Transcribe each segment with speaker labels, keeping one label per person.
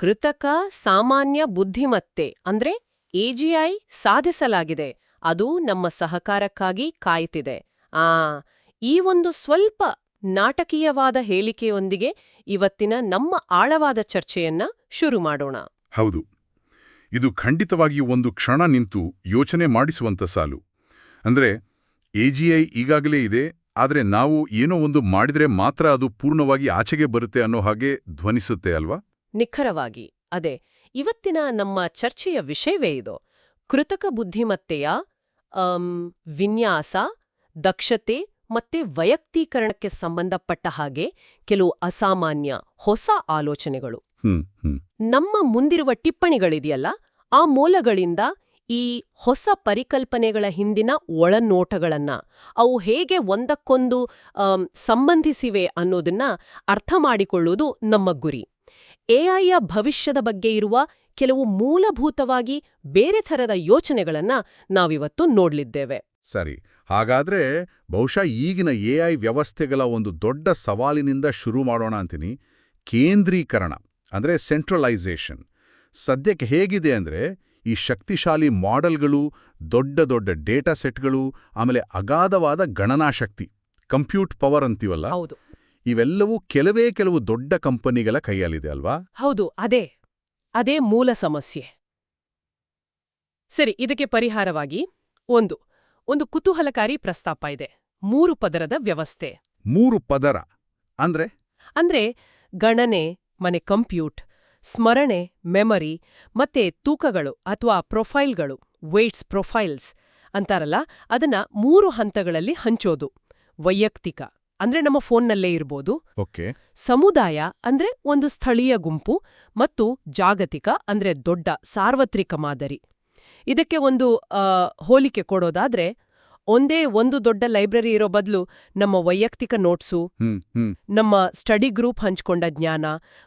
Speaker 1: ಕೃತಕ ಸಾಮಾನ್ಯ ಬುದ್ಧಿಮತ್ತೆ ಅಂದ್ರೆ ಎಜಿಐ ಸಾಧಿಸಲಾಗಿದೆ. ಅದು ನಮ್ಮ ಸಹಕಾರಕ್ಕಾಗಿ ಕಾಯ್ತಿದೆ. ಆ, ಈ ಒಂದು ಸ್ವಲ್ಪ ನಾಟಕೀಯವಾದ ಹೇಳಿಕೆಯೊಂದಿಗೆ ಇವತ್ತಿನ ನಮ್ಮ ಆಳವಾದ ಚರ್ಚೆಯನ್ನ ಶುರು ಮಾಡೋಣ.
Speaker 2: ಹೌದು. ಇದು ಖಂಡಿತವಾಗಿಯೂ ಒಂದು ಕ್ಷಣ ನಿಂತು ಯೋಚನೆ ಮಾಡಿಸುವಂತ ಸಾಲು. ಅಂದ್ರೆ ಎಜಿಐ ಈಗಾಗಲೇ ಇದೆ, ಆದರೆ ನಾವು ಏನೋ ಒಂದು ಮಾಡಿದ್ರೆ ಮಾತ್ರ ಅದು ಪೂರ್ಣವಾಗಿ ಆಚೆಗೆ ಬರುತ್ತೆ ಅನ್ನೋ ಹಾಗೆ ಧ್ವನಿಸುತ್ತೆ ಅಲ್ವಾ?
Speaker 1: ನಿಖರವಾಗಿ. ಅದೇ ಇವತ್ತಿನ ನಮ್ಮ ಚರ್ಚೆಯ ವಿಷಯವೇ ಇದು. ಕೃತಕ ಬುದ್ಧಿಮತ್ತೆಯ ವಿನ್ಯಾಸ ದಕ್ಷತೆ ಮತ್ತೆ ವೈಯಕ್ತೀಕರಣಕ್ಕೆ ಸಂಬಂಧಪಟ್ಟ ಹಾಗೆ ಕೆಲವು ಅಸಾಮಾನ್ಯ ಹೊಸ ಆಲೋಚನೆಗಳು. ನಮ್ಮ ಮುಂದಿರುವ ಟಿಪ್ಪಣಿಗಳಿದೆಯಲ್ಲ ಆ ಮೂಲಗಳಿಂದ ಈ ಹೊಸ ಪರಿಕಲ್ಪನೆಗಳ ಹಿಂದಿನ ಒಳನೋಟಗಳನ್ನ ಅವು ಹೇಗೆ ಒಂದಕ್ಕೊಂದು ಸಂಬಂಧಿಸಿವೆ ಅನ್ನೋದನ್ನ ಅರ್ಥ ಮಾಡಿಕೊಳ್ಳುವುದು ನಮ್ಮ ಗುರಿ. ಎಐಯ ಭವಿಷ್ಯದ ಬಗ್ಗೆ ಇರುವ ಕೆಲವು ಮೂಲಭೂತವಾಗಿ ಬೇರೆ ಥರದ ಯೋಚನೆಗಳನ್ನ ನಾವಿವತ್ತು ನೋಡ್ಲಿದ್ದೇವೆ.
Speaker 2: ಸರಿ ಹಾಗಾದ್ರೆ ಬಹುಶಃ ಈಗಿನ ಎಐ ವ್ಯವಸ್ಥೆಗಳ ಒಂದು ದೊಡ್ಡ ಸವಾಲಿನಿಂದ ಶುರು ಮಾಡೋಣ ಅಂತೀನಿ. ಕೇಂದ್ರೀಕರಣ ಅಂದ್ರೆ ಸೆಂಟ್ರಲೈಸೇಷನ್. ಸದ್ಯಕ್ಕೆ ಹೇಗಿದೆ ಅಂದ್ರೆ ಈ ಶಕ್ತಿಶಾಲಿ ಮಾಡೆಲ್ಗಳು ದೊಡ್ಡ ದೊಡ್ಡ ಡೇಟಾ ಸೆಟ್ಗಳು ಆಮೇಲೆ ಅಗಾಧವಾದ ಗಣನಾಶಕ್ತಿ ಕಂಪ್ಯೂಟ್ ಪವರ್ ಅಂತೀವಲ್ಲ?
Speaker 1: ಹೌದು.
Speaker 2: ಇವೆಲ್ಲವೂ ಕೆಲವೇ ಕೆಲವು ದೊಡ್ಡ ಕಂಪನಿಗಳ ಕೈಯಲ್ಲಿದೆ ಅಲ್ವಾ?
Speaker 1: ಹೌದು ಅದೇ. ಅದೇ ಮೂಲ ಸಮಸ್ಯೆ. ಸರಿ ಇದಕ್ಕೆ ಪರಿಹಾರವಾಗಿ ಒಂದು ಒಂದು ಕುತೂಹಲಕಾರಿ ಪ್ರಸ್ತಾಪ ಇದೆ. ಮೂರು ಪದರದ ವ್ಯವಸ್ಥೆ.
Speaker 2: ಮೂರು ಪದರ. ಅಂದ್ರೆ?
Speaker 1: ಅಂದ್ರೆ ಗಣನೆ ಮನೆ ಕಂಪ್ಯೂಟ್ ಸ್ಮರಣೆ ಮೆಮರಿ ಮತ್ತೆ ತೂಕಗಳು ಅಥವಾ ಪ್ರೊಫೈಲ್ಗಳು ವೇಟ್ಸ್ ಪ್ರೊಫೈಲ್ಸ್ ಅಂತಾರಲ್ಲ ಅದನ್ನ ಮೂರು ಹಂತಗಳಲ್ಲಿ ಹಂಚೋದು. ವೈಯಕ್ತಿಕ. ಅಂದ್ರೆ ನಮ್ಮ ಫೋನ್ನಲ್ಲೇ ಇರ್ಬೋದು.
Speaker 2: ಓಕೆ.
Speaker 1: ಸಮುದಾಯ ಅಂದ್ರೆ ಒಂದು ಸ್ಥಳೀಯ ಗುಂಪು ಮತ್ತು ಜಾಗತಿಕ ಅಂದ್ರೆ ದೊಡ್ಡ ಸಾರ್ವತ್ರಿಕ ಮಾದರಿ. ಇದಕ್ಕೆ ಒಂದು ಹೋಲಿಕೆ ಕೊಡೋದಾದ್ರೆ ಒಂದೇ ಒಂದು ದೊಡ್ಡ ಲೈಬ್ರರಿ ಇರೋ ಬದಲು ನಮ್ಮ ವೈಯಕ್ತಿಕ ನೋಟ್ಸು ನಮ್ಮ ಸ್ಟಡಿ ಗ್ರೂಪ್ ಹಂಚಿಕೊಂಡ ಜ್ಞಾನ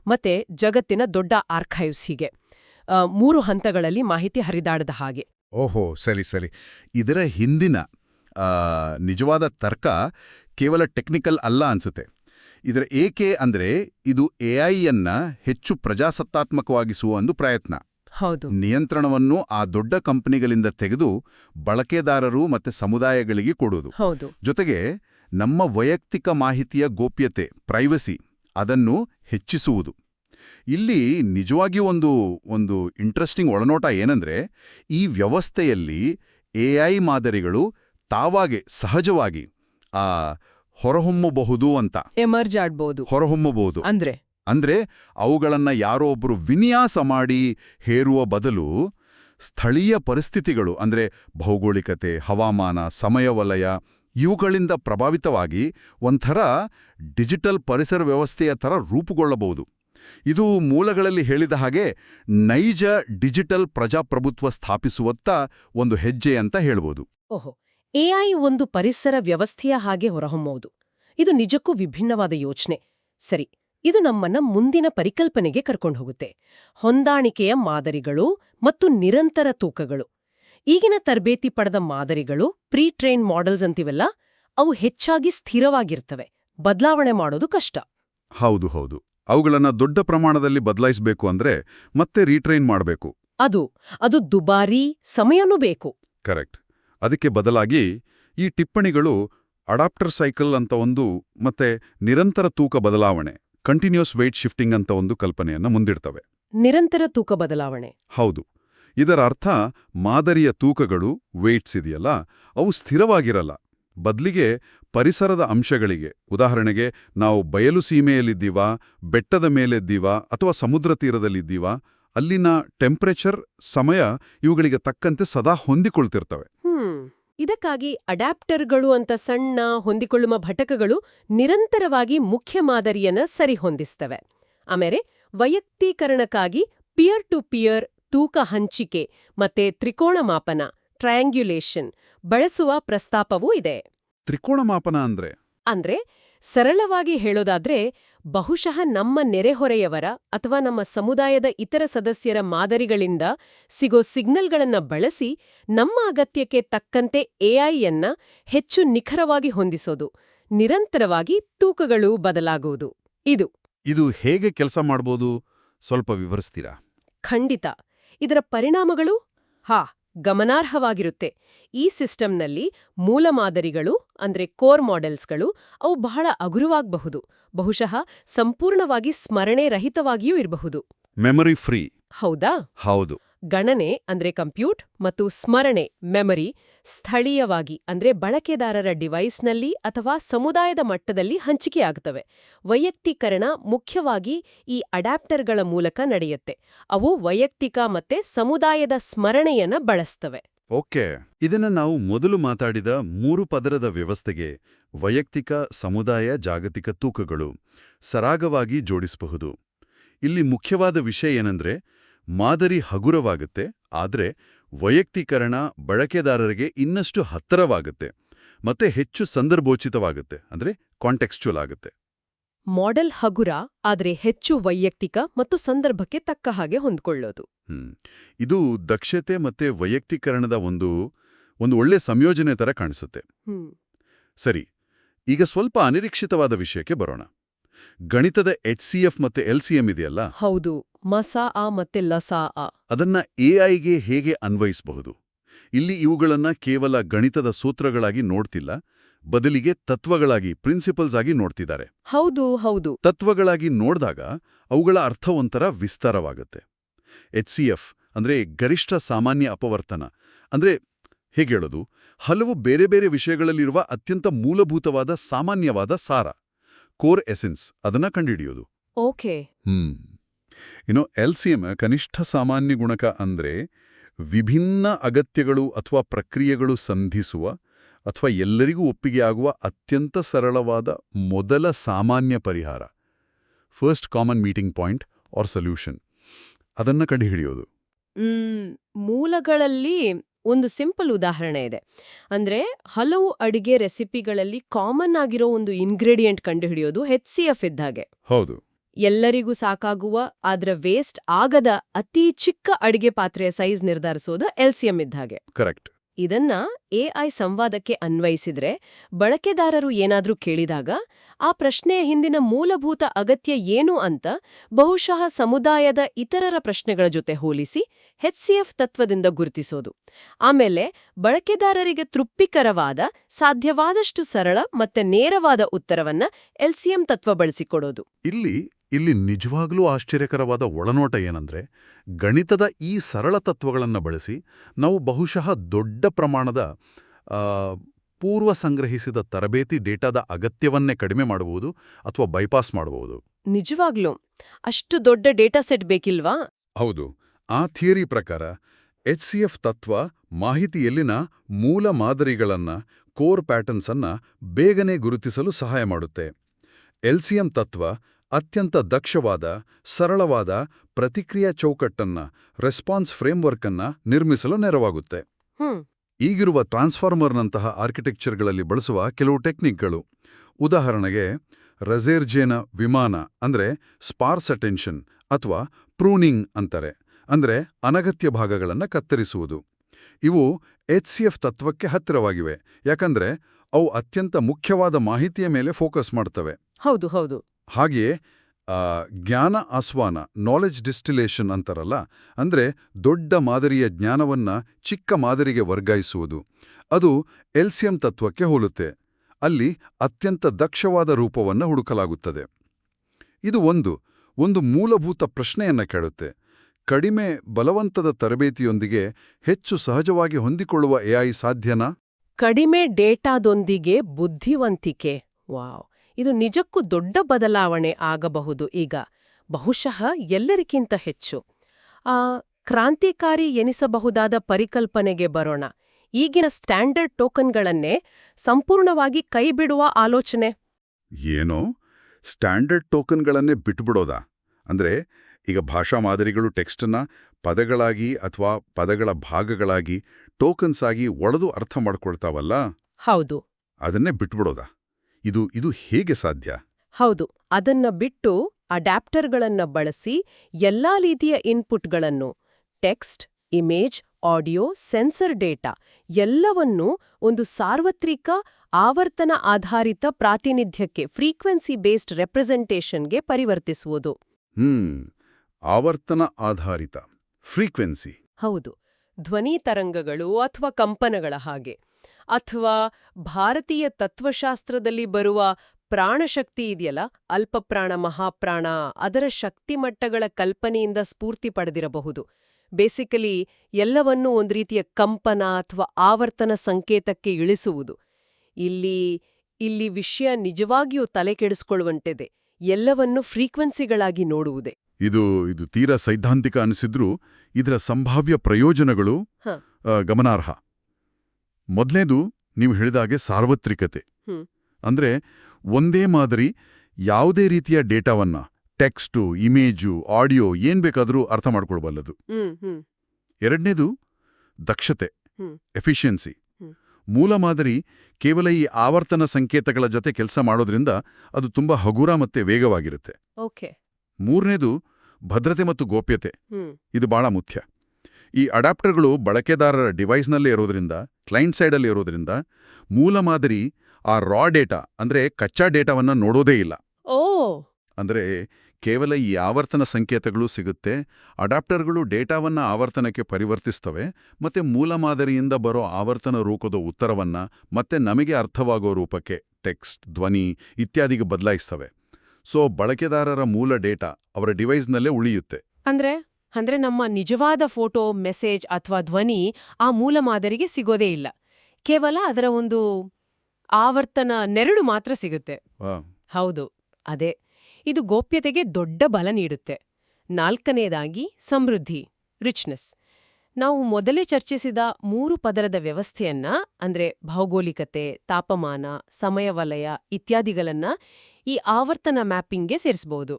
Speaker 1: ಮತ್ತೆ ಜಗತ್ತಿನ ದೊಡ್ಡ ಆರ್ಕೈವ್ಸ್ ಹೀಗೆ. ಮೂರು ಹಂತಗಳಲ್ಲಿ ಮಾಹಿತಿ ಹರಿದಾಡದ ಹಾಗೆ.
Speaker 2: ಓಹೋ ಸರಿ ಸರಿ. ಇದರ ಹಿಂದಿನ ನಿಜವಾದ ತರ್ಕ ಕೇವಲ ಟೆಕ್ನಿಕಲ್ ಅಲ್ಲ ಅನ್ಸುತ್ತೆ. ಇದರ ಏಕೆ ಅಂದ್ರೆ ಇದು ಎಐಯನ್ನ ಹೆಚ್ಚು ಪ್ರಜಾಸತ್ತಾತ್ಮಕವಾಗಿಸುವ ಒಂದು ಪ್ರಯತ್ನ.
Speaker 1: ಹೌದು.
Speaker 2: ನಿಯಂತ್ರಣವನ್ನು ಆ ದೊಡ್ಡ ಕಂಪನಿಗಳಿಂದ ತೆಗೆದು ಬಳಕೆದಾರರು ಮತ್ತೆ ಸಮುದಾಯಗಳಿಗೆ ಕೊಡುವುದು.
Speaker 1: ಹೌದು.
Speaker 2: ಜೊತೆಗೆ ನಮ್ಮ ವೈಯಕ್ತಿಕ ಮಾಹಿತಿಯ ಗೋಪ್ಯತೆ ಪ್ರೈವಸಿ ಅದನ್ನು ಹೆಚ್ಚಿಸುವುದು. ಇಲ್ಲಿ ನಿಜವಾಗಿಯೂ ಒಂದು ಒಂದು ಇಂಟ್ರೆಸ್ಟಿಂಗ್ ಒಳನೋಟ ಏನಂದ್ರೆ ಈ ವ್ಯವಸ್ಥೆಯಲ್ಲಿ ಎ ಮಾದರಿಗಳು ತಾವಾಗೆ ಸಹಜವಾಗಿ ಆ ಹೊರಹೊಮ್ಮಬಹುದು ಅಂತ.
Speaker 1: ಎಮರ್ಜ್ ಆಡ್ಬೋದು.
Speaker 2: ಹೊರಹೊಮ್ಮಬಹುದು.
Speaker 1: ಅಂದ್ರೆ?
Speaker 2: ಅಂದ್ರೆ ಅವುಗಳನ್ನ ಯಾರೋ ಒಬ್ಬರು ವಿನ್ಯಾಸ ಮಾಡಿ ಹೇರುವ ಬದಲು ಸ್ಥಳೀಯ ಪರಿಸ್ಥಿತಿಗಳು ಅಂದ್ರೆ ಭೌಗೋಳಿಕತೆ ಹವಾಮಾನ ಸಮಯವಲಯ ಇವುಗಳಿಂದ ಪ್ರಭಾವಿತವಾಗಿ ಒಂಥರ ಡಿಜಿಟಲ್ ಪರಿಸರ ವ್ಯವಸ್ಥೆಯ ಥರ ರೂಪುಗೊಳ್ಳಬಹುದು. ಇದು ಮೂಲಗಳಲ್ಲಿ ಹೇಳಿದ ಹಾಗೆ ನೈಜ ಡಿಜಿಟಲ್ ಪ್ರಜಾಪ್ರಭುತ್ವ ಸ್ಥಾಪಿಸುವತ್ತ ಒಂದು ಹೆಜ್ಜೆ ಅಂತ ಹೇಳ್ಬೋದು.
Speaker 1: ಓಹೋ. ಎಐ ಒಂದು ಪರಿಸರ ವ್ಯವಸ್ಥೆಯ ಹಾಗೆ ಹೊರಹೊಮ್ಮುವುದು. ಇದು ನಿಜಕ್ಕೂ ವಿಭಿನ್ನವಾದ ಯೋಚನೆ. ಸರಿ ಇದು ನಮ್ಮನ್ನ ಮುಂದಿನ ಪರಿಕಲ್ಪನೆಗೆ ಕರ್ಕೊಂಡು ಹೋಗುತ್ತೆ. ಹೊಂದಾಣಿಕೆಯ ಮಾದರಿಗಳು ಮತ್ತು ನಿರಂತರ ತೂಕಗಳು. ಈಗಿನ ತರಬೇತಿ ಪಡೆದ ಮಾದರಿಗಳು ಪ್ರೀ ಟ್ರೈನ್ ಮಾಡೆಲ್ಸ್ ಅಂತಿವೆಲ್ಲ ಅವು ಹೆಚ್ಚಾಗಿ ಸ್ಥಿರವಾಗಿರ್ತವೆ. ಬದಲಾವಣೆ ಮಾಡೋದು ಕಷ್ಟ.
Speaker 2: ಹೌದು ಹೌದು. ಅವುಗಳನ್ನ ದೊಡ್ಡ ಪ್ರಮಾಣದಲ್ಲಿ ಬದಲಾಯಿಸಬೇಕು ಅಂದ್ರೆ ಮತ್ತೆ ರೀಟ್ರೈನ್ ಮಾಡಬೇಕು.
Speaker 1: ಅದು ಅದು ದುಬಾರಿ ಸಮಯನೂ ಬೇಕು.
Speaker 2: ಕರೆಕ್ಟ್. ಅದಕ್ಕೆ ಬದಲಾಗಿ ಈ ಟಿಪ್ಪಣಿಗಳು ಅಡಾಪ್ಟರ್ ಸೈಕಲ್ ಅಂತ ಒಂದು ಮತ್ತೆ ನಿರಂತರ ತೂಕ ಬದಲಾವಣೆ ಕಂಟಿನ್ಯೂಸ್ ವೆಯ್ಟ್ ಶಿಫ್ಟಿಂಗ್ ಅಂತ ಒಂದು ಕಲ್ಪನೆಯನ್ನ ಮುಂದಿಡ್ತವೆ.
Speaker 1: ನಿರಂತರ ತೂಕ ಬದಲಾವಣೆ.
Speaker 2: ಹೌದು. ಇದರ ಅರ್ಥ ಮಾದರಿಯ ತೂಕಗಳು ವೆಯ್ಟ್ಸ್ ಇದೆಯಲ್ಲ ಅವು ಸ್ಥಿರವಾಗಿರಲ್ಲ. ಬದಲಿಗೆ ಪರಿಸರದ ಅಂಶಗಳಿಗೆ ಉದಾಹರಣೆಗೆ ನಾವು ಬಯಲು ಸೀಮೆಯಲ್ಲಿದ್ದೀವಾ ಬೆಟ್ಟದ ಮೇಲೆದ್ದೀವಾ ಅಥವಾ ಸಮುದ್ರ ತೀರದಲ್ಲಿದ್ದೀವಾ ಅಲ್ಲಿನ ಟೆಂಪ್ರೇಚರ್ ಸಮಯ ಇವುಗಳಿಗೆ ತಕ್ಕಂತೆ ಸದಾ ಹೊಂದಿಕೊಳ್ತಿರ್ತವೆ.
Speaker 1: ಇದಕ್ಕಾಗಿ ಅಡ್ಯಾಪ್ಟರ್ಗಳು ಅಂತ ಸಣ್ಣ ಹೊಂದಿಕೊಳ್ಳುವ ಘಟಕಗಳು ನಿರಂತರವಾಗಿ ಮುಖ್ಯ ಮಾದರಿಯನ್ನ ಸರಿಹೊಂದಿಸ್ತವೆ. ಆಮೇಲೆ ವೈಯಕ್ತೀಕರಣಕ್ಕಾಗಿ ಪಿಯರ್ ಟು ಪಿಯರ್ ತೂಕ ಹಂಚಿಕೆ ಮತ್ತೆ ತ್ರಿಕೋಣ ಮಾಪನ ಟ್ರಯಾಂಗ್ಯುಲೇಷನ್ ಬಳಸುವ ಪ್ರಸ್ತಾಪವೂ ಇದೆ.
Speaker 2: ತ್ರಿಕೋಣ ಮಾಪನ ಅಂದ್ರೆ?
Speaker 1: ಅಂದ್ರೆ ಸರಳವಾಗಿ ಹೇಳೋದಾದ್ರೆ ಬಹುಶಃ ನಮ್ಮ ನೆರೆಹೊರೆಯವರ ಅಥವಾ ನಮ್ಮ ಸಮುದಾಯದ ಇತರ ಸದಸ್ಯರ ಮಾದರಿಗಳಿಂದ ಸಿಗೋ ಸಿಗ್ನಲ್ಗಳನ್ನು ಬಳಸಿ ನಮ್ಮ ಅಗತ್ಯಕ್ಕೆ ತಕ್ಕಂತೆ ಎಐಯನ್ನ ಹೆಚ್ಚು ನಿಖರವಾಗಿ ಹೊಂದಿಸೋದು ನಿರಂತರವಾಗಿ ತೂಕಗಳು ಬದಲಾಗುವುದು. ಇದು.
Speaker 2: ಇದು ಹೇಗೆ ಕೆಲಸ ಮಾಡ್ಬೋದು ಸ್ವಲ್ಪ ವಿವರಿಸ್ತೀರಾ?
Speaker 1: ಖಂಡಿತ. ಇದರ ಪರಿಣಾಮಗಳು? ಹಾ. ಗಮನಾರ್ಹವಾಗಿರುತ್ತೆ. ಈ ಸಿಸ್ಟಮ್ನಲ್ಲಿ ಮೂಲಮಾದರಿಗಳು ಅಂದ್ರೆ ಕೋರ್ ಮಾಡೆಲ್ಸ್ಗಳು ಅವು ಬಹಳ ಅಗುರವಾಗಬಹುದು. ಬಹುಶಃ ಸಂಪೂರ್ಣವಾಗಿ ಸ್ಮರಣೆ ರಹಿತವಾಗಿಯೂ ಇರಬಹುದು.
Speaker 2: ಮೆಮೊರಿ ಫ್ರೀ
Speaker 1: ಹೌದಾ?
Speaker 2: ಹೌದು.
Speaker 1: ಗಣನೆ ಅಂದ್ರೆ ಕಂಪ್ಯೂಟ್ ಮತ್ತು ಸ್ಮರಣೆ ಮೆಮರಿ ಸ್ಥಳೀಯವಾಗಿ, ಅಂದ್ರೆ ಬಳಕೆದಾರರ ಡಿವೈಸ್ನಲ್ಲಿ ಅಥವಾ ಸಮುದಾಯದ ಮಟ್ಟದಲ್ಲಿ ಹಂಚಿಕೆಯಾಗುತ್ತವೆ ವೈಯಕ್ತೀಕರಣ ಮುಖ್ಯವಾಗಿ ಈ ಅಡ್ಯಾಪ್ಟರ್ಗಳ ಮೂಲಕ ನಡೆಯುತ್ತೆ. ಅವು ವೈಯಕ್ತಿಕ ಮತ್ತೆ ಸಮುದಾಯದ ಸ್ಮರಣೆಯನ್ನ ಬಳಸ್ತವೆ.
Speaker 2: ಓಕೆ, ಇದನ್ನ ನಾವು ಮೊದಲು ಮಾತಾಡಿದ ಮೂರು ಪದರದ ವ್ಯವಸ್ಥೆಗೆ ವೈಯಕ್ತಿಕ, ಸಮುದಾಯ, ಜಾಗತಿಕ ತೂಕಗಳು ಸರಾಗವಾಗಿ ಜೋಡಿಸಬಹುದು. ಇಲ್ಲಿ ಮುಖ್ಯವಾದ ವಿಷಯ ಏನಂದ್ರೆ, ಮಾದರಿ ಹಗುರವಾಗುತ್ತೆ, ಆದ್ರೆ ವೈಯಕ್ತೀಕರಣ ಬಳಕೆದಾರರಿಗೆ ಇನ್ನಷ್ಟು ಹತ್ತಿರವಾಗುತ್ತೆ ಮತ್ತೆ ಹೆಚ್ಚು ಸಂದರ್ಭೋಚಿತವಾಗುತ್ತೆ ಅಂದ್ರೆ ಕಾಂಟೆಕ್ಸ್ಚುಯಲ್ ಆಗುತ್ತೆ.
Speaker 1: ಮಾಡೆಲ್ ಹಗುರ ಆದರೆ ಹೆಚ್ಚು ವೈಯಕ್ತಿಕ ಮತ್ತು ಸಂದರ್ಭಕ್ಕೆ ತಕ್ಕ ಹಾಗೆ ಹೊಂದ್ಕೊಳ್ಳೋದು.
Speaker 2: ಹ್ಮ್ ಇದು ದಕ್ಷತೆ ಮತ್ತೆ ವೈಯಕ್ತೀಕರಣದ ಒಂದು ಒಂದು ಒಳ್ಳೆ ಸಂಯೋಜನೆ ತರ ಕಾಣಿಸುತ್ತೆ. ಸರಿ ಈಗ ಸ್ವಲ್ಪ ಅನಿರೀಕ್ಷಿತವಾದ ವಿಷಯಕ್ಕೆ ಬರೋಣ. ಗಣಿತದ ಎಚ್ ಸಿ ಎಫ್ ಮತ್ತೆ ಎಲ್ ಸಿ ಎಂ ಇದೆಯಲ್ಲ?
Speaker 1: ಹೌದು. ಮಸಾ ಆ ಮತ್ತೆ ಲಸಾ ಆ.
Speaker 2: ಅದನ್ನ ಎಐಗೆ ಹೇಗೆ ಅನ್ವಯಿಸಬಹುದು? ಇಲ್ಲಿ ಇವುಗಳನ್ನ ಕೇವಲ ಗಣಿತದ ಸೂತ್ರಗಳಾಗಿ ನೋಡ್ತಿಲ್ಲ ಬದಲಿಗೆ ತತ್ವಗಳಾಗಿ ಪ್ರಿನ್ಸಿಪಲ್ಸ್ ಆಗಿ ನೋಡ್ತಿದ್ದಾರೆ.
Speaker 1: ಹೌದು ಹೌದು.
Speaker 2: ತತ್ವಗಳಾಗಿ ನೋಡಿದಾಗ ಅವುಗಳ ಅರ್ಥ ಒಂಥರ ವಿಸ್ತಾರವಾಗುತ್ತೆ. ಎಚ್ ಸಿ ಎಫ್ ಅಂದ್ರೆ ಗರಿಷ್ಠ ಸಾಮಾನ್ಯ ಅಪವರ್ತನ. ಅಂದ್ರೆ ಹೇಳೋದು? ಹಲವು ಬೇರೆ ಬೇರೆ ವಿಷಯಗಳಲ್ಲಿರುವ ಅತ್ಯಂತ ಮೂಲಭೂತವಾದ ಸಾಮಾನ್ಯವಾದ ಸಾರ. ಕೋರ್ ಎಸೆನ್ಸ್ ಅದನ್ನ ಕಂಡುಹಿಡಿಯೋದು
Speaker 1: ಓಕೆ.
Speaker 2: ಹ್ಮ್. ಇನ್ನು ಎಲ್ ಸಿ ಎಂ ಕನಿಷ್ಠ ಸಾಮಾನ್ಯ ಗುಣಕ ಅಂದ್ರೆ ವಿಭಿನ್ನ ಅಗತ್ಯಗಳು ಅಥವಾ ಪ್ರಕ್ರಿಯೆಗಳು ಸಂಧಿಸುವ ಅಥವಾ ಎಲ್ಲರಿಗೂ ಒಪ್ಪಿಗೆ ಆಗುವ ಅತ್ಯಂತ ಸರಳವಾದ ಮೊದಲ ಸಾಮಾನ್ಯ ಪರಿಹಾರ. First common meeting point or solution ಅದನ್ನ ಕಂಡುಹಿಡಿಯೋದು.
Speaker 1: ಮೂಲಗಳಲ್ಲಿ ಒಂದು ಸಿಂಪಲ್ ಉದಾಹರಣೆ ಇದೆ. ಅಂದ್ರೆ ಹಲವು ಅಡಿಗೆ ರೆಸಿಪಿಗಳಲ್ಲಿ ಕಾಮನ್ ಆಗಿರೋ ಒಂದು ಇಂಗ್ರೀಡಿಯೆಂಟ್ ಕಂಡುಹಿಡಿಯೋದು ಹೆಚ್ ಸಿ ಎಫ್ ಇದ್ದಾಗೆ
Speaker 2: ಹೌದು.
Speaker 1: ಎಲ್ಲರಿಗೂ ಸಾಕಾಗುವ ಆದ್ರ ವೇಸ್ಟ್ ಆಗದ ಅತಿ ಚಿಕ್ಕ ಅಡಿಗೆ ಪಾತ್ರೆಯ ಸೈಜ್ ನಿರ್ಧರಿಸೋದು ಎಲ್ಸಿಎಂ ಇದ್ದಾಗೆ
Speaker 2: ಕರೆಕ್ಟ್
Speaker 1: ಇದನ್ನ ಎಐ ಸಂವಾದಕ್ಕೆ ಅನ್ವಯಿಸಿದ್ರೆ ಬಳಕೆದಾರರು ಏನಾದ್ರೂ ಕೇಳಿದಾಗ ಆ ಪ್ರಶ್ನೆಯ ಹಿಂದಿನ ಮೂಲಭೂತ ಅಗತ್ಯ ಏನು ಅಂತ ಬಹುಶಃ ಸಮುದಾಯದ ಇತರರ ಪ್ರಶ್ನೆಗಳ ಜೊತೆ ಹೋಲಿಸಿ ಎಫ್ ತತ್ವದಿಂದ ಗುರುತಿಸೋದು. ಆಮೇಲೆ ಬಳಕೆದಾರರಿಗೆ ತೃಪ್ತಿಕರವಾದ, ಸಾಧ್ಯವಾದಷ್ಟು ಸರಳ ಮತ್ತೆ ನೇರವಾದ ಉತ್ತರವನ್ನ ಎಲ್ಸಿಎಂ ತತ್ವ ಬಳಸಿಕೊಡೋದು.
Speaker 2: ಇಲ್ಲಿ ಇಲ್ಲಿ ನಿಜವಾಗ್ಲೂ ಆಶ್ಚರ್ಯಕರವಾದ ಒಳನೋಟ ಏನಂದ್ರೆ ಗಣಿತದ ಈ ಸರಳ ತತ್ವಗಳನ್ನು ಬಳಸಿ ನಾವು ಬಹುಶಃ ದೊಡ್ಡ ಪ್ರಮಾಣದ ಪೂರ್ವ ಸಂಗ್ರಹಿಸಿದ ತರಬೇತಿ ಡೇಟಾದ ಅಗತ್ಯವನ್ನೇ ಕಡಿಮೆ ಮಾಡಬಹುದು ಅಥವಾ ಬೈಪಾಸ್ ಮಾಡಬಹುದು
Speaker 1: ನಿಜವಾಗ್ಲೂ. ಅಷ್ಟು ದೊಡ್ಡ ಡೇಟಾ ಸೆಟ್ ಬೇಕಿಲ್ವಾ?
Speaker 2: ಹೌದು. ಆ ಥಿಯರಿ ಪ್ರಕಾರ ಎಚ್ ಸಿ ಎಫ್ ತತ್ವ ಮಾಹಿತಿಯಲ್ಲಿನ ಮೂಲ ಮಾದರಿಗಳನ್ನ ಕೋರ್ ಪ್ಯಾಟರ್ನ್ಸ್ ಅನ್ನ ಬೇಗನೆ ಗುರುತಿಸಲು ಸಹಾಯ ಮಾಡುತ್ತೆ. ಎಲ್ಸಿಎಂ ತತ್ವ ಅತ್ಯಂತ ದಕ್ಷವಾದ ಸರಳವಾದ ಪ್ರತಿಕ್ರಿಯಾ ಚೌಕಟ್ಟನ್ನ ರೆಸ್ಪಾನ್ಸ್ ಅನ್ನ ನಿರ್ಮಿಸಲು ನೆರವಾಗುತ್ತೆ. ಈಗಿರುವ ಟ್ರಾನ್ಸ್ಫಾರ್ಮರ್ನಂತಹ ಆರ್ಕಿಟೆಕ್ಚರ್ಗಳಲ್ಲಿ ಬಳಸುವ ಕೆಲವು ಟೆಕ್ನಿಕ್ಗಳು ಉದಾಹರಣೆಗೆ ರಜೇರ್ಜೇನ ವಿಮಾನ ಅಂದ್ರೆ ಸ್ಪಾರ್ಸ್ ಅಟೆನ್ಷನ್ ಅಥವಾ ಪ್ರೂನಿಂಗ್ ಅಂತಾರೆ. ಅಂದ್ರೆ ಅನಗತ್ಯ ಭಾಗಗಳನ್ನು ಕತ್ತರಿಸುವುದು. ಇವು ಎಚ್ ಸಿ ಎಫ್ ತತ್ವಕ್ಕೆ ಹತ್ತಿರವಾಗಿವೆ. ಯಾಕಂದ್ರೆ ಅವು ಅತ್ಯಂತ ಮುಖ್ಯವಾದ ಮಾಹಿತಿಯ ಮೇಲೆ ಫೋಕಸ್ ಮಾಡ್ತವೆ.
Speaker 1: ಹೌದು ಹೌದು.
Speaker 2: ಹಾಗೆಯೇ ಜ್ಞಾನ ಆಸ್ವಾನ ನಾಲೆಜ್ ಡಿಸ್ಟಿಲೇಷನ್ ಅಂತಾರಲ್ಲ, ಅಂದ್ರೆ ದೊಡ್ಡ ಮಾದರಿಯ ಜ್ಞಾನವನ್ನ ಚಿಕ್ಕ ಮಾದರಿಗೆ ವರ್ಗಾಯಿಸುವುದು. ಅದು ಎಲ್ಸಿಯಂ ತತ್ವಕ್ಕೆ ಹೋಲುತ್ತೆ. ಅಲ್ಲಿ ಅತ್ಯಂತ ದಕ್ಷವಾದ ರೂಪವನ್ನ ಹುಡುಕಲಾಗುತ್ತದೆ. ಇದು ಒಂದು ಒಂದು ಮೂಲಭೂತ ಪ್ರಶ್ನೆಯನ್ನ ಕೇಳುತ್ತೆ. ಕಡಿಮೆ ಬಲವಂತದ ತರಬೇತಿಯೊಂದಿಗೆ ಹೆಚ್ಚು ಸಹಜವಾಗಿ ಹೊಂದಿಕೊಳ್ಳುವ ಎಐ ಸಾಧ್ಯನಾ?
Speaker 1: ಕಡಿಮೆ ಡೇಟಾದೊಂದಿಗೆ ಬುದ್ಧಿವಂತಿಕೆ. ವಾವ್. ಇದು ನಿಜಕ್ಕೂ ದೊಡ್ಡ ಬದಲಾವಣೆ ಆಗಬಹುದು ಈಗ ಬಹುಶಃ ಎಲ್ಲರಿಗಿಂತ ಹೆಚ್ಚು. ಆ ಕ್ರಾಂತಿಕಾರಿ ಎನಿಸಬಹುದಾದ ಪರಿಕಲ್ಪನೆಗೆ ಬರೋಣ. ಈಗಿನ ಸ್ಟ್ಯಾಂಡರ್ಡ್ ಟೋಕನ್ಗಳನ್ನೇ ಸಂಪೂರ್ಣವಾಗಿ ಕೈಬಿಡುವ ಆಲೋಚನೆ.
Speaker 2: ಏನೋ? ಸ್ಟ್ಯಾಂಡರ್ಡ್ ಟೋಕನ್ಗಳನ್ನೇ ಬಿಟ್ಬಿಡೋದಾ? ಅಂದ್ರೆ ಈಗ ಭಾಷಾ ಮಾದರಿಗಳು ಟೆಕ್ಸ್ಟನ್ನ ಪದಗಳಾಗಿ ಅಥವಾ ಪದಗಳ ಭಾಗಗಳಾಗಿ ಟೋಕನ್ಸ್ ಆಗಿ ಒಡೆದು ಅರ್ಥ ಮಾಡ್ಕೊಳ್ತಾವಲ್ಲ?
Speaker 1: ಹೌದು.
Speaker 2: ಅದನ್ನೇ ಬಿಟ್ಬಿಡೋದಾ? ಇದು ಇದು ಹೇಗೆ ಸಾಧ್ಯ?
Speaker 1: ಹೌದು ಅದನ್ನ ಬಿಟ್ಟು ಅಡ್ಯಾಪ್ಟರ್ಗಳನ್ನ ಬಳಸಿ ಎಲ್ಲಾ ರೀತಿಯ ಇನ್ಪುಟ್ಗಳನ್ನು text image audio sensor data ಎಲ್ಲವನ್ನೂ ಒಂದು ಸಾರ್ವತ್ರಿಕ ಆವರ್ತನ ಆಧಾರಿತ ಪ್ರಾತಿನಿಧ್ಯಕ್ಕೆ ಫ್ರೀಕ್ವೆನ್ಸಿ ಬೇಸ್ಡ್ ರೆಪ್ರೆಸೆಂಟೇಷನ್ಗೆ ಪರಿವರ್ತಿಸುವುದು.
Speaker 2: ಹ್ಮ್ ಆವರ್ತನ ಆಧಾರಿತ ಫ್ರೀಕ್ವೆನ್ಸಿ.
Speaker 1: ಹೌದು ಧ್ವನಿ ತರಂಗಗಳು ಅಥವಾ ಕಂಪನಗಳ ಹಾಗೆ. ಅಥವಾ ಭಾರತೀಯ ತತ್ವಶಾಸ್ತ್ರದಲ್ಲಿ ಬರುವ ಪ್ರಾಣಶಕ್ತಿ ಇದೆಯಲ್ಲ ಅಲ್ಪಪ್ರಾಣ ಮಹಾಪ್ರಾಣ ಅದರ ಶಕ್ತಿ ಮಟ್ಟಗಳ ಕಲ್ಪನೆಯಿಂದ ಸ್ಫೂರ್ತಿ ಪಡೆದಿರಬಹುದು. ಬೇಸಿಕಲಿ ಎಲ್ಲವನ್ನೂ ಒಂದು ರೀತಿಯ ಕಂಪನ ಅಥವಾ ಆವರ್ತನ ಸಂಕೇತಕ್ಕೆ ಇಳಿಸುವುದು. ಇಲ್ಲಿ ಇಲ್ಲಿ ವಿಷಯ ನಿಜವಾಗಿಯೂ ತಲೆ ಕೆಡಿಸ್ಕೊಳ್ಳುವಂಟಿದೆ. ಎಲ್ಲವನ್ನೂ ಫ್ರೀಕ್ವೆನ್ಸಿಗಳಾಗಿ ನೋಡುವುದೇ.
Speaker 2: ಇದು ಇದು ತೀರಾ ಸೈದ್ಧಾಂತಿಕ ಅನಿಸಿದ್ರೂ ಇದರ ಸಂಭಾವ್ಯ ಪ್ರಯೋಜನಗಳು. ಗಮನಾರ್ಹ. ಮೊದಲನೇದು ನೀವು ಹೇಳಿದಾಗೆ ಸಾರ್ವತ್ರಿಕತೆ. ಅಂದ್ರೆ ಒಂದೇ ಮಾದರಿ ಯಾವುದೇ ರೀತಿಯ ಡೇಟಾವನ್ನ ಟೆಕ್ಸ್ಟು ಇಮೇಜು ಆಡಿಯೋ ಏನ್ ಬೇಕಾದರೂ ಅರ್ಥ ಮಾಡ್ಕೊಳ್ಬಲ್ಲದು. ಎರಡನೇದು ದಕ್ಷತೆ. ಎಫಿಷಿಯನ್ಸಿ. ಮೂಲ ಮಾದರಿ ಕೇವಲ ಈ ಆವರ್ತನ ಸಂಕೇತಗಳ ಜೊತೆ ಕೆಲಸ ಮಾಡೋದ್ರಿಂದ ಅದು ತುಂಬಾ ಹಗುರ ಮತ್ತೆ ವೇಗವಾಗಿರುತ್ತೆ. ಮೂರನೇದು ಭದ್ರತೆ ಮತ್ತು ಗೋಪ್ಯತೆ. ಇದು ಬಹಳ ಮುಖ್ಯ. ಈ ಅಡಾಪ್ಟರ್ಗಳು ಬಳಕೆದಾರರ ಡಿವೈಸ್ನಲ್ಲೇ ಇರೋದ್ರಿಂದ ಕ್ಲೈಂಟ್ ಸೈಡಲ್ಲಿ ಇರೋದ್ರಿಂದ ಮೂಲ ಮಾದರಿ ಆ ರಾ ಡೇಟಾ ಅಂದ್ರೆ ಕಚ್ಚಾ ಡೇಟಾವನ್ನ ನೋಡೋದೇ ಇಲ್ಲ.
Speaker 1: ಓ!
Speaker 2: ಅಂದ್ರೆ ಕೇವಲ ಈ ಆವರ್ತನ ಸಂಕೇತಗಳು ಸಿಗುತ್ತೆ ಅಡಾಪ್ಟರ್ಗಳು ಡೇಟಾವನ್ನ ಆವರ್ತನಕ್ಕೆ ಪರಿವರ್ತಿಸ್ತವೆ ಮತ್ತೆ ಮೂಲ ಮಾದರಿಯಿಂದ ಬರೋ ಆವರ್ತನ ರೂಪದ ಉತ್ತರವನ್ನ ಮತ್ತೆ ನಮಗೆ ಅರ್ಥವಾಗೋ ರೂಪಕ್ಕೆ ಟೆಕ್ಸ್ಟ್ ಧ್ವನಿ ಇತ್ಯಾದಿಗೆ ಬದಲಾಯಿಸ್ತವೆ. ಸೊ ಬಳಕೆದಾರರ ಮೂಲ ಡೇಟಾ ಅವರ ಡಿವೈಸ್ನಲ್ಲೇ ಉಳಿಯುತ್ತೆ.
Speaker 1: ಅಂದ್ರೆ? ಅಂದ್ರೆ ನಮ್ಮ ನಿಜವಾದ ಫೋಟೋ ಮೆಸೇಜ್ ಅಥವಾ ಧ್ವನಿ ಆ ಮೂಲ ಮಾದರಿಗೆ ಸಿಗೋದೇ ಇಲ್ಲ. ಕೇವಲ ಅದರ ಒಂದು ಆವರ್ತನ ನೆರಳು ಮಾತ್ರ ಸಿಗುತ್ತೆ. ಹೌದು ಅದೇ. ಇದು ಗೋಪ್ಯತೆಗೆ ದೊಡ್ಡ ಬಲ ನೀಡುತ್ತೆ. ನಾಲ್ಕನೇದಾಗಿ ಸಮೃದ್ಧಿ ರಿಚ್ನೆಸ್ ನಾವು ಮೊದಲೇ ಚರ್ಚಿಸಿದ ಮೂರು ಪದರದ ವ್ಯವಸ್ಥೆಯನ್ನ ಅಂದ್ರೆ ಭೌಗೋಳಿಕತೆ ತಾಪಮಾನ ಸಮಯ ವಲಯ ಇತ್ಯಾದಿಗಳನ್ನ ಈ ಆವರ್ತನ ಮ್ಯಾಪಿಂಗ್ಗೆ ಸೇರಿಸಬಹುದು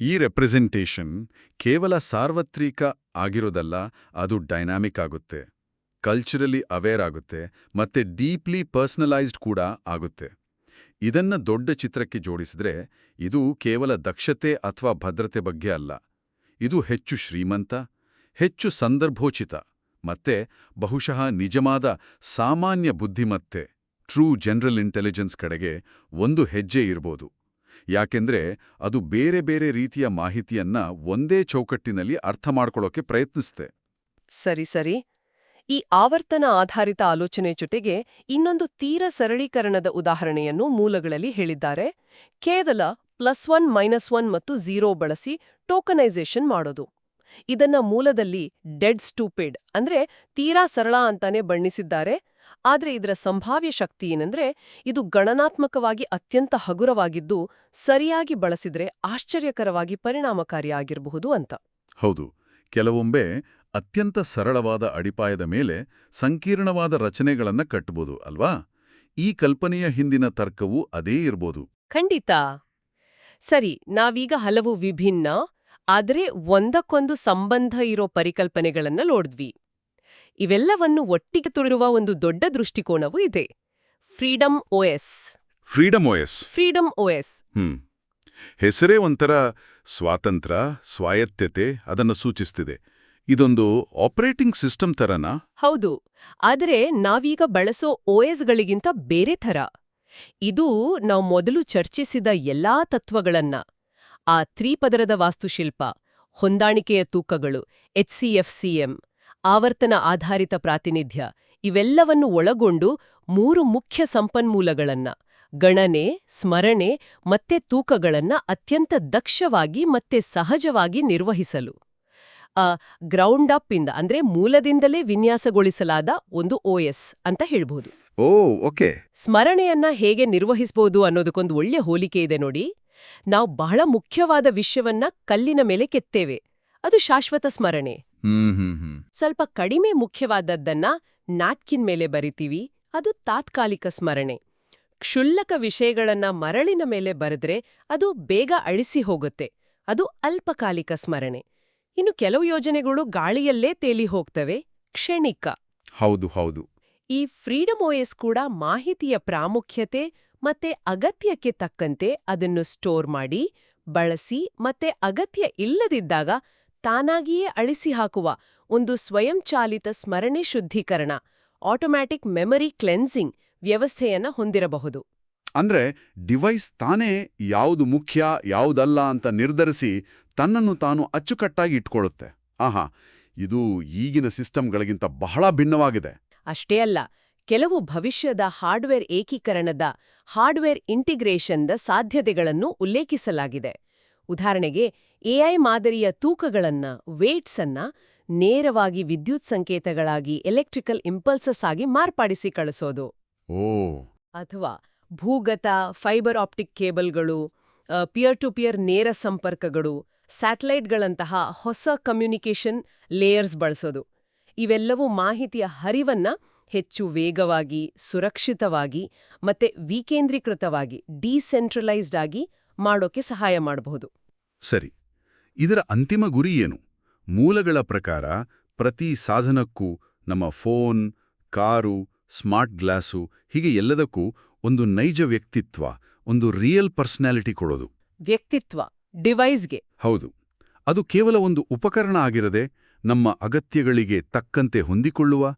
Speaker 2: ಈ ರೆಪ್ರೆಸೆಂಟೇಷನ್ ಕೇವಲ ಸಾರ್ವತ್ರಿಕ ಆಗಿರೋದಲ್ಲ, ಅದು ಡೈನಾಮಿಕ್ ಆಗುತ್ತೆ. ಕಲ್ಚರಲಿ ಅವೇರ್ ಆಗುತ್ತೆ, ಮತ್ತೆ ಡೀಪ್ಲಿ ಪರ್ಸನಲೈಸ್ಡ್ ಕೂಡ ಆಗುತ್ತೆ. ಇದನ್ನ ದೊಡ್ಡ ಚಿತ್ರಕ್ಕೆ ಜೋಡಿಸಿದ್ರೆ, ಇದು ಕೇವಲ ದಕ್ಷತೆ ಅಥವಾ ಭದ್ರತೆ ಬಗ್ಗೆ ಅಲ್ಲ. ಇದು ಹೆಚ್ಚು ಶ್ರೀಮಂತ, ಹೆಚ್ಚು ಸಂದರ್ಭೋಚಿತ, ಮತ್ತೆ ಬಹುಶಃ ನಿಜವಾದ ಸಾಮಾನ್ಯ ಬುದ್ಧಿಮತ್ತೆ ಟ್ರೂ ಜನರಲ್ ಇಂಟೆಲಿಜೆನ್ಸ್ ಕಡೆಗೆ ಒಂದು ಹೆಜ್ಜೆ ಇರ್ಬೋದು. ಯಾಕೆಂದ್ರೆ ಅದು ಬೇರೆ ಬೇರೆ ರೀತಿಯ ಮಾಹಿತಿಯನ್ನ ಒಂದೇ ಚೌಕಟ್ಟಿನಲ್ಲಿ ಅರ್ಥ ಮಾಡ್ಕೊಳ್ಳೋಕೆ ಪ್ರಯತ್ನಿಸುತ್ತೆ
Speaker 1: ಸರಿ ಸರಿ. ಈ ಆವರ್ತನ ಆಧಾರಿತ ಆಲೋಚನೆ ಜೊತೆಗೆ ಇನ್ನೊಂದು ತೀರ ಸರಳೀಕರಣದ ಉದಾಹರಣೆಯನ್ನು ಮೂಲಗಳಲ್ಲಿ ಹೇಳಿದ್ದಾರೆ. ಕೇವಲ ಪ್ಲಸ್ ಒನ್, ಮೈನಸ್ ಒನ್ ಮತ್ತು ಝೀರೋ ಬಳಸಿ ಟೋಕನೈಸೇಷನ್ ಮಾಡೋದು. ಇದನ್ನ ಮೂಲದಲ್ಲಿ ಡೆಡ್ ಸ್ಟೂಪಿಡ್ ಅಂದ್ರೆ ತೀರಾ ಸರಳ ಅಂತಾನೆ ಬಣ್ಣಿಸಿದ್ದಾರೆ. ಆದ್ರೆ ಇದರ ಸಂಭಾವ್ಯ ಶಕ್ತಿ ಏನಂದ್ರೆ ಇದು ಗಣನಾತ್ಮಕವಾಗಿ ಅತ್ಯಂತ ಹಗುರವಾಗಿದ್ದು ಸರಿಯಾಗಿ ಬಳಸಿದ್ರೆ ಆಶ್ಚರ್ಯಕರವಾಗಿ ಪರಿಣಾಮಕಾರಿಯಾಗಿರಬಹುದು ಅಂತ.
Speaker 2: ಹೌದು. ಕೆಲವೊಮ್ಮೆ ಅತ್ಯಂತ ಸರಳವಾದ ಅಡಿಪಾಯದ ಮೇಲೆ ಸಂಕೀರ್ಣವಾದ ರಚನೆಗಳನ್ನ ಕಟ್ಟಬಹುದು ಅಲ್ವಾ? ಈ ಕಲ್ಪನೆಯ ಹಿಂದಿನ ತರ್ಕವೂ ಅದೇ ಇರ್ಬೋದು.
Speaker 1: ಖಂಡಿತ. ಸರಿ ನಾವೀಗ ಹಲವು ವಿಭಿನ್ನ ಆದರೆ ಒಂದಕ್ಕೊಂದು ಸಂಬಂಧ ಇರೋ ಪರಿಕಲ್ಪನೆಗಳನ್ನ ನೋಡಿದ್ವಿ. ಇವೆಲ್ಲವನ್ನು ಒಟ್ಟಿಗೆ ತೊಡಿರುವ ಒಂದು ದೊಡ್ಡ ದೃಷ್ಟಿಕೋನವೂ ಇದೆ. Freedom OS.
Speaker 2: Freedom OS.
Speaker 1: Freedom OS.
Speaker 2: ಹ್ಮ್. ಹೆಸರೇ ಒಂಥರ ಸ್ವಾತಂತ್ರ್ಯ ಸ್ವಾಯತ್ತತೆ ಅದನ್ನು ಸೂಚಿಸ್ತಿದೆ. ಇದೊಂದು ಆಪರೇಟಿಂಗ್ ಸಿಸ್ಟಮ್ ತರನಾ?
Speaker 1: ಹೌದು. ಆದರೆ ನಾವೀಗ ಬಳಸೋ ಓಎಸ್ಗಳಿಗಿಂತ ಬೇರೆ ಥರ. ಇದು ನಾವು ಮೊದಲು ಚರ್ಚಿಸಿದ ಎಲ್ಲಾ ತತ್ವಗಳನ್ನ. ಆ ತ್ರಿಪದರದ ವಾಸ್ತುಶಿಲ್ಪ ಹೊಂದಾಣಿಕೆಯ ತೂಕಗಳು ಎಚ್ಸಿಎಫ್ಸಿಎಂ ಆವರ್ತನ ಆಧಾರಿತ ಪ್ರಾತಿನಿಧ್ಯ ಇವೆಲ್ಲವನ್ನು ಒಳಗೊಂಡು ಮೂರು ಮುಖ್ಯ ಸಂಪನ್ಮೂಲಗಳನ್ನ ಗಣನೆ ಸ್ಮರಣೆ ಮತ್ತೆ ತೂಕಗಳನ್ನ ಅತ್ಯಂತ ದಕ್ಷವಾಗಿ ಮತ್ತೆ ಸಹಜವಾಗಿ ನಿರ್ವಹಿಸಲು. ಗ್ರೌಂಡ್ ಅಪ್ ಇಂದ ಅಂದ್ರೆ ಮೂಲದಿಂದಲೇ ವಿನ್ಯಾಸಗೊಳಿಸಲಾದ ಒಂದು ಓಎಸ್ ಅಂತ ಹೇಳ್ಬೋದು.
Speaker 2: Oh okay.
Speaker 1: ಸ್ಮರಣೆಯನ್ನ ಹೇಗೆ ನಿರ್ವಹಿಸಬಹುದು ಅನ್ನೋದಕ್ಕೊಂದು ಒಳ್ಳೆ ಹೋಲಿಕೆ ಇದೆ ನೋಡಿ. ನಾವು ಬಹಳ ಮುಖ್ಯವಾದ ವಿಷಯವನ್ನ ಕಲ್ಲಿನ ಮೇಲೆ ಕೆತ್ತೇವೆ. ಅದು ಶಾಶ್ವತ ಸ್ಮರಣೆ. ಸ್ವಲ್ಪ ಕಡಿಮೆ ಮುಖ್ಯವಾದದ್ದನ್ನ ನಾಟ್ಕಿನ್ ಮೇಲೆ ಬರಿತೀವಿ. ಅದು ತಾತ್ಕಾಲಿಕ ಸ್ಮರಣೆ. ಕ್ಷುಲ್ಲಕ ವಿಷಯಗಳನ್ನ ಮರಳಿನ ಮೇಲೆ ಬರೆದ್ರೆ ಅದು ಬೇಗ ಅಳಿಸಿ ಹೋಗುತ್ತೆ. ಅದು ಅಲ್ಪಕಾಲಿಕ ಸ್ಮರಣೆ. ಇನ್ನು ಕೆಲವು ಯೋಜನೆಗಳು ಗಾಳಿಯಲ್ಲೇ ತೇಲಿ ಹೋಗ್ತವೆ. ಕ್ಷಣಿಕ.
Speaker 2: ಹೌದು ಹೌದು.
Speaker 1: ಈ ಫ್ರೀಡಮ್ ಓಎಸ್ ಕೂಡ ಮಾಹಿತಿಯ ಪ್ರಾಮುಖ್ಯತೆ ಮತ್ತೆ ಅಗತ್ಯಕ್ಕೆ ತಕ್ಕಂತೆ ಅದನ್ನು ಸ್ಟೋರ್ ಮಾಡಿ ಬಳಸಿ ಮತ್ತೆ ಅಗತ್ಯ ಇಲ್ಲದಿದ್ದಾಗ ತಾನಾಗಿಯೇ ಅಳಿಸಿ ಹಾಕುವ ಒಂದು ಸ್ವಯಂಚಾಲಿತ ಸ್ಮರಣೆ ಶುದ್ಧೀಕರಣ ಆಟೋಮ್ಯಾಟಿಕ್ ಮೆಮರಿ ಕ್ಲೆನ್ಸಿಂಗ್ ವ್ಯವಸ್ಥೆಯನ್ನ ಹೊಂದಿರಬಹುದು.
Speaker 2: ಅಂದ್ರೆ ಡಿವೈಸ್ ತಾನೇ ಯಾವುದು ಮುಖ್ಯ ಯಾವುದಲ್ಲ ಅಂತ ನಿರ್ಧರಿಸಿ ತನ್ನನ್ನು ತಾನು ಅಚ್ಚುಕಟ್ಟಾಗಿ ಇಟ್ಕೊಳ್ಳುತ್ತೆ. ಆಹಾ ಇದು ಈಗಿನ ಸಿಸ್ಟಮ್ಗಳಿಗಿಂತ ಬಹಳ ಭಿನ್ನವಾಗಿದೆ.
Speaker 1: ಅಷ್ಟೇ ಅಲ್ಲ ಕೆಲವು ಭವಿಷ್ಯದ ಹಾರ್ಡ್ವೇರ್ ಏಕೀಕರಣದ ಹಾರ್ಡ್ವೇರ್ ಇಂಟಿಗ್ರೇಷನ್ದ ಸಾಧ್ಯತೆಗಳನ್ನು ಉಲ್ಲೇಖಿಸಲಾಗಿದೆ. ಉದಾಹರಣೆಗೆ ಎಐ ಮಾದರಿಯ ತೂಕಗಳನ್ನ ವೇಟ್ಸನ್ನ ಅನ್ನ ನೇರವಾಗಿ ವಿದ್ಯುತ್ ಸಂಕೇತಗಳಾಗಿ ಎಲೆಕ್ಟ್ರಿಕಲ್ ಇಂಪಲ್ಸಸ್ ಆಗಿ ಮಾರ್ಪಾಡಿಸಿ ಕಳಿಸೋದು.
Speaker 2: ಓ.
Speaker 1: ಅಥವಾ ಭೂಗತ ಫೈಬರ್ ಆಪ್ಟಿಕ್ ಕೇಬಲ್ಗಳು ಪಿಯರ್ ಟು ಪಿಯರ್ ನೇರ ಸಂಪರ್ಕಗಳು ಸ್ಯಾಟಲೈಟ್ಗಳಂತಹ ಹೊಸ ಕಮ್ಯುನಿಕೇಷನ್ ಲೇಯರ್ಸ್ ಬಳಸೋದು. ಇವೆಲ್ಲವೂ ಮಾಹಿತಿಯ ಹರಿವನ್ನ ಹೆಚ್ಚು ವೇಗವಾಗಿ ಸುರಕ್ಷಿತವಾಗಿ ಮತ್ತೆ ವಿಕೇಂದ್ರೀಕೃತವಾಗಿ ಡಿಸೆಂಟ್ರಲೈಸ್ಡ್ ಆಗಿ ಮಾಡೋಕೆ ಸಹಾಯ ಮಾಡಬಹುದು.
Speaker 2: ಸರಿ. ಇದರ ಅಂತಿಮ ಗುರಿ ಏನು? ಮೂಲಗಳ ಪ್ರಕಾರ ಪ್ರತಿ ಸಾಧನಕ್ಕೂ ನಮ್ಮ ಫೋನ್ ಕಾರು ಸ್ಮಾರ್ಟ್ ಗ್ಲಾಸು ಹೀಗೆ ಎಲ್ಲದಕ್ಕೂ ಒಂದು ನೈಜ ವ್ಯಕ್ತಿತ್ವ ಒಂದು ರಿಯಲ್ ಪರ್ಸನಾಲಿಟಿ ಕೊಡೋದು.
Speaker 1: ವ್ಯಕ್ತಿತ್ವ ಡಿವೈಸ್ಗೆ.
Speaker 2: ಹೌದು. ಅದು ಕೇವಲ ಒಂದು ಉಪಕರಣ ಆಗಿರದೆ ನಮ್ಮ ಅಗತ್ಯಗಳಿಗೆ ತಕ್ಕಂತೆ ಹೊಂದಿಕೊಳ್ಳುವ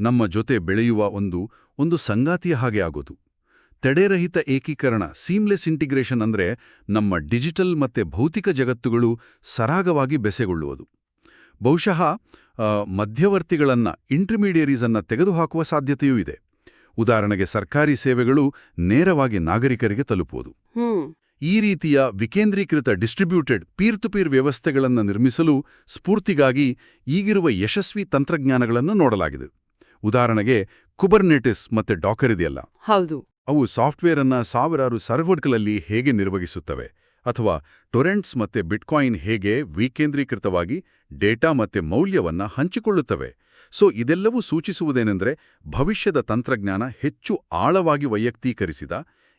Speaker 2: ನಮ್ಮ ಜೊತೆ ಬೆಳೆಯುವ ಒಂದು ಒಂದು ಸಂಗಾತಿಯ ಹಾಗೆ ಆಗೋದು. ತಡೆರಹಿತ ಏಕೀಕರಣ ಸೀಮ್ಲೆಸ್ ಇಂಟಿಗ್ರೇಷನ್ ಅಂದ್ರೆ ನಮ್ಮ ಡಿಜಿಟಲ್ ಮತ್ತೆ ಭೌತಿಕ ಜಗತ್ತುಗಳು ಸರಾಗವಾಗಿ ಬೆಸೆಗೊಳ್ಳುವುದು. ಬಹುಶಃ ಮಧ್ಯವರ್ತಿಗಳನ್ನು ಇಂಟರ್ಮೀಡಿಯರೀಸನ್ನು ತೆಗೆದುಹಾಕುವ ಸಾಧ್ಯತೆಯೂ ಇದೆ. ಉದಾಹರಣೆಗೆ ಸರ್ಕಾರಿ ಸೇವೆಗಳು ನೇರವಾಗಿ ನಾಗರಿಕರಿಗೆ ತಲುಪುವುದು. ಈ ರೀತಿಯ ವಿಕೇಂದ್ರೀಕೃತ ಡಿಸ್ಟ್ರಿಬ್ಯೂಟೆಡ್ ಪೀರ್ ಟು ಪೀರ್ ವ್ಯವಸ್ಥೆಗಳನ್ನು ನಿರ್ಮಿಸಲು ಸ್ಫೂರ್ತಿಗಾಗಿ ಈಗಿರುವ ಯಶಸ್ವಿ ತಂತ್ರಜ್ಞಾನಗಳನ್ನು ನೋಡಲಾಗಿದೆ. ಉದಾಹರಣೆಗೆ ಕುಬರ್ನೆಟಿಸ್ ಮತ್ತೆ ಡಾಕರ್ ಇದೆಯಲ್ಲ.
Speaker 1: ಹೌದು.
Speaker 2: ಅವು ಸಾಫ್ಟ್ವೇರ್ ಅನ್ನ ಸಾವಿರಾರು ಸರ್ವರ್ಗಳಲ್ಲಿ ಹೇಗೆ ನಿರ್ವಹಿಸುತ್ತವೆ? ಅಥವಾ ಟೊರೆಂಟ್ಸ್ ಮತ್ತೆ ಬಿಟ್ಕಾಯಿನ್ ಹೇಗೆ ವಿಕೇಂದ್ರೀಕೃತವಾಗಿ ಡೇಟಾ ಮತ್ತೆ ಮೌಲ್ಯವನ್ನ ಹಂಚಿಕೊಳ್ಳುತ್ತವೆ? ಸೊ, ಇದೆಲ್ಲವೂ ಸೂಚಿಸುವುದೇನೆಂದರೆ ಭವಿಷ್ಯದ ತಂತ್ರಜ್ಞಾನ ಹೆಚ್ಚು ಆಳವಾಗಿ ವೈಯಕ್ತೀಕರಿಸಿದ,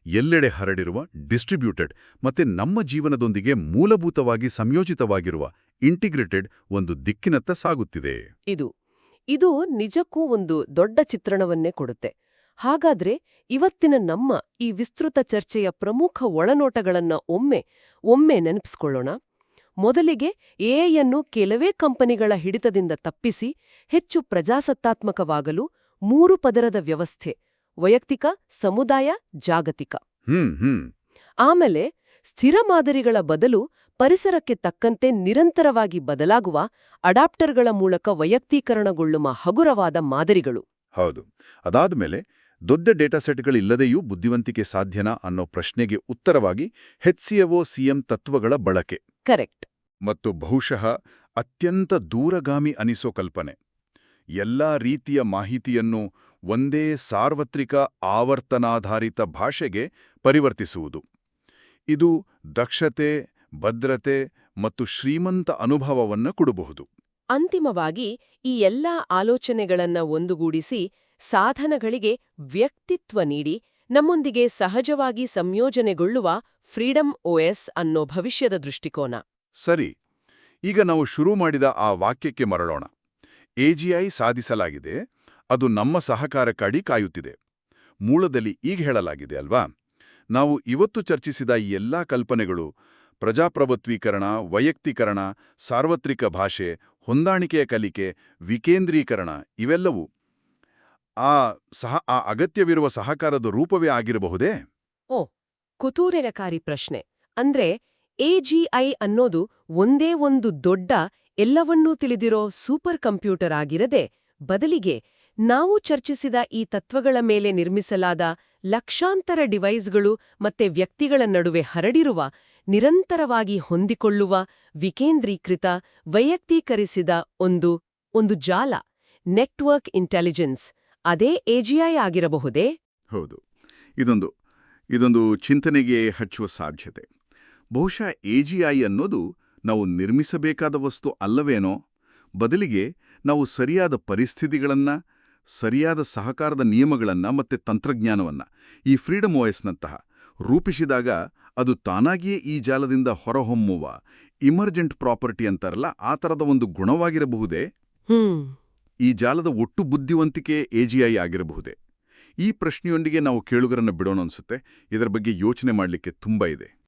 Speaker 2: ಎಲ್ಲೆಡೆ ಹರಡಿರುವ, ಡಿಸ್ಟ್ರಿಬ್ಯೂಟೆಡ್ ಮತ್ತೆ ನಮ್ಮ ಜೀವನದೊಂದಿಗೆ ಮೂಲಭೂತವಾಗಿ ಸಂಯೋಜಿತವಾಗಿರುವ, ಇಂಟಿಗ್ರೇಟೆಡ್ ಒಂದು ದಿಕ್ಕಿನತ್ತ ಸಾಗುತ್ತಿದೆ.
Speaker 1: ಇದು ಇದು ನಿಜಕ್ಕೂ ಒಂದು ದೊಡ್ಡ ಚಿತ್ರಣವನ್ನೇ ಕೊಡುತ್ತೆ. ಹಾಗಾದ್ರೆ ಇವತ್ತಿನ ನಮ್ಮ ಈ ವಿಸ್ತೃತ ಚರ್ಚೆಯ ಪ್ರಮುಖ ಒಳನೋಟಗಳನ್ನ ಒಮ್ಮೆ ಒಮ್ಮೆ ನೆನಪಿಸ್ಕೊಳ್ಳೋಣ. ಮೊದಲಿಗೆ ಎಐಯನ್ನು ಕೆಲವೇ ಕಂಪನಿಗಳ ಹಿಡಿತದಿಂದ ತಪ್ಪಿಸಿ ಹೆಚ್ಚು ಪ್ರಜಾಸತ್ತಾತ್ಮಕವಾಗಲು ಮೂರು ಪದರದ ವ್ಯವಸ್ಥೆ ವೈಯಕ್ತಿಕ ಸಮುದಾಯ ಜಾಗತಿಕ. ಆಮೇಲೆ ಸ್ಥಿರ ಮಾದರಿಗಳ ಬದಲು ಪರಿಸರಕ್ಕೆ ತಕ್ಕಂತೆ ನಿರಂತರವಾಗಿ ಬದಲಾಗುವ ಅಡಾಪ್ಟರ್ಗಳ ಮೂಲಕ ವೈಯಕ್ತೀಕರಣಗೊಳ್ಳುವ ಹಗುರವಾದ ಮಾದರಿಗಳು.
Speaker 2: ಹೌದು. ಅದಾದ್ಮೇಲೆ ದೊಡ್ಡ ಡೇಟಾಸೆಟ್ಗಳಿಲ್ಲದೆಯೂ ಬುದ್ಧಿವಂತಿಕೆ ಸಾಧ್ಯನಾ ಅನ್ನೋ ಪ್ರಶ್ನೆಗೆ ಉತ್ತರವಾಗಿ ಹೆಚ್ಸಿಎವೋ ಸಿಎಂ ತತ್ವಗಳ ಬಳಕೆ.
Speaker 1: ಕರೆಕ್ಟ್.
Speaker 2: ಮತ್ತು ಬಹುಶಃ ಅತ್ಯಂತ ದೂರಗಾಮಿ ಅನಿಸೋ ಕಲ್ಪನೆ. ಎಲ್ಲಾ ರೀತಿಯ ಮಾಹಿತಿಯನ್ನು ಒಂದೇ ಸಾರ್ವತ್ರಿಕ ಆವರ್ತನಾಧಾರಿತ ಭಾಷೆಗೆ ಪರಿವರ್ತಿಸುವುದು. ಇದು ದಕ್ಷತೆ ಭದ್ರತೆ ಮತ್ತು ಶ್ರೀಮಂತ ಅನುಭವವನ್ನು ಕೊಡಬಹುದು.
Speaker 1: ಅಂತಿಮವಾಗಿ ಈ ಎಲ್ಲಾ ಆಲೋಚನೆಗಳನ್ನ ಒಂದುಗೂಡಿಸಿ ಸಾಧನಗಳಿಗೆ ವ್ಯಕ್ತಿತ್ವ ನೀಡಿ ನಮ್ಮೊಂದಿಗೆ ಸಹಜವಾಗಿ ಸಂಯೋಜನೆಗೊಳ್ಳುವ ಫ್ರೀಡಂ ಓಎಸ್ ಅನ್ನೋ ಭವಿಷ್ಯದ ದೃಷ್ಟಿಕೋನ.
Speaker 2: ಸರಿ, ಈಗ ನಾವು ಶುರು ಮಾಡಿದ ಆ ವಾಕ್ಯಕ್ಕೆ ಮರಳೋಣ. ಎಜಿಐ ಸಾಧಿಸಲಾಗಿದೆ, ಅದು ನಮ್ಮ ಸಹಕಾರಕ್ಕಾಡಿ ಕಾಯುತ್ತಿದೆ. ಮೂಲದಲ್ಲಿ ಈಗ ಹೇಳಲಾಗಿದೆ ಅಲ್ವಾ? ನಾವು ಇವತ್ತು ಚರ್ಚಿಸಿದ ಈ ಎಲ್ಲಾ ಕಲ್ಪನೆಗಳು ಪ್ರಜಾಪ್ರಭುತ್ವೀಕರಣ, ವೈಯಕ್ತೀಕರಣ, ಸಾರ್ವತ್ರಿಕ ಭಾಷೆ, ಹೊಂದಾಣಿಕೆಯ ಕಲಿಕೆ, ವಿಕೇಂದ್ರೀಕರಣ, ಇವೆಲ್ಲವೂ ಆ ಸಹ, ಆ ಅಗತ್ಯವಿರುವ ಸಹಕಾರದ ರೂಪವೇ ಆಗಿರಬಹುದೇ?
Speaker 1: ಓ ಕುತೂರೆಲಕಾರಿ ಪ್ರಶ್ನೆ. ಅಂದ್ರೆ ಎಜಿಐ ಅನ್ನೋದು ಒಂದೇ ಒಂದು ದೊಡ್ಡ, ಎಲ್ಲವನ್ನೂ ತಿಳಿದಿರೋ ಸೂಪರ್ ಕಂಪ್ಯೂಟರ್ ಆಗಿರದೆ, ಬದಲಿಗೆ ನಾವು ಚರ್ಚಿಸಿದ ಈ ತತ್ವಗಳ ಮೇಲೆ ನಿರ್ಮಿಸಲಾದ ಲಕ್ಷಾಂತರ ಡಿವೈಸ್ಗಳು ಮತ್ತೆ ವ್ಯಕ್ತಿಗಳ ನಡುವೆ ಹರಡಿರುವ, ನಿರಂತರವಾಗಿ ಹೊಂದಿಕೊಳ್ಳುವ, ವಿಕೇಂದ್ರೀಕೃತ, ವೈಯಕ್ತೀಕರಿಸಿದ ಒಂದು ಒಂದು ಜಾಲ, ನೆಟ್ವರ್ಕ್ ಇಂಟೆಲಿಜೆನ್ಸ್. ಅದೇ ಎಜಿಐ ಆಗಿರಬಹುದೇ?
Speaker 3: ಹೌದು. ಇದೊಂದು ಇದೊಂದು ಚಿಂತನೆಗೆ ಹಚ್ಚುವ ಸಾಧ್ಯತೆ. ಬಹುಶಃ ಎಜಿಐ ಅನ್ನೋದು ನಾವು ನಿರ್ಮಿಸಬೇಕಾದ ವಸ್ತು ಅಲ್ಲವೇನೋ? ಬದಲಿಗೆ ನಾವು ಸರಿಯಾದ ಪರಿಸ್ಥಿತಿಗಳನ್ನ ಸರಿಯಾದ ಸಹಕಾರದ ನಿಯಮಗಳನ್ನ ಮತ್ತೆ ತಂತ್ರಜ್ಞಾನವನ್ನ ಈ ಫ್ರೀಡಮ್ ವಾಯ್ಸ್ನಂತಹ ರೂಪಿಸಿದಾಗ ಅದು ತಾನಾಗಿಯೇ ಈ ಜಾಲದಿಂದ ಹೊರಹೊಮ್ಮುವ ಇಮರ್ಜೆಂಟ್ ಪ್ರಾಪರ್ಟಿ ಅಂತಾರಲ್ಲ ಆ ಥರದ ಒಂದು ಗುಣವಾಗಿರಬಹುದೇ? ಈ ಜಾಲದ ಒಟ್ಟು ಬುದ್ಧಿವಂತಿಕೆ ಎಜಿಐ ಆಗಿರಬಹುದೇ? ಈ ಪ್ರಶ್ನೆಯೊಂದಿಗೆ ನಾವು ಕೇಳುಗರನ್ನು ಬಿಡೋಣ ಅನ್ಸುತ್ತೆ ಇದರ ಬಗ್ಗೆ ಯೋಚನೆ ಮಾಡಲಿಕ್ಕೆ ತುಂಬ ಇದೆ.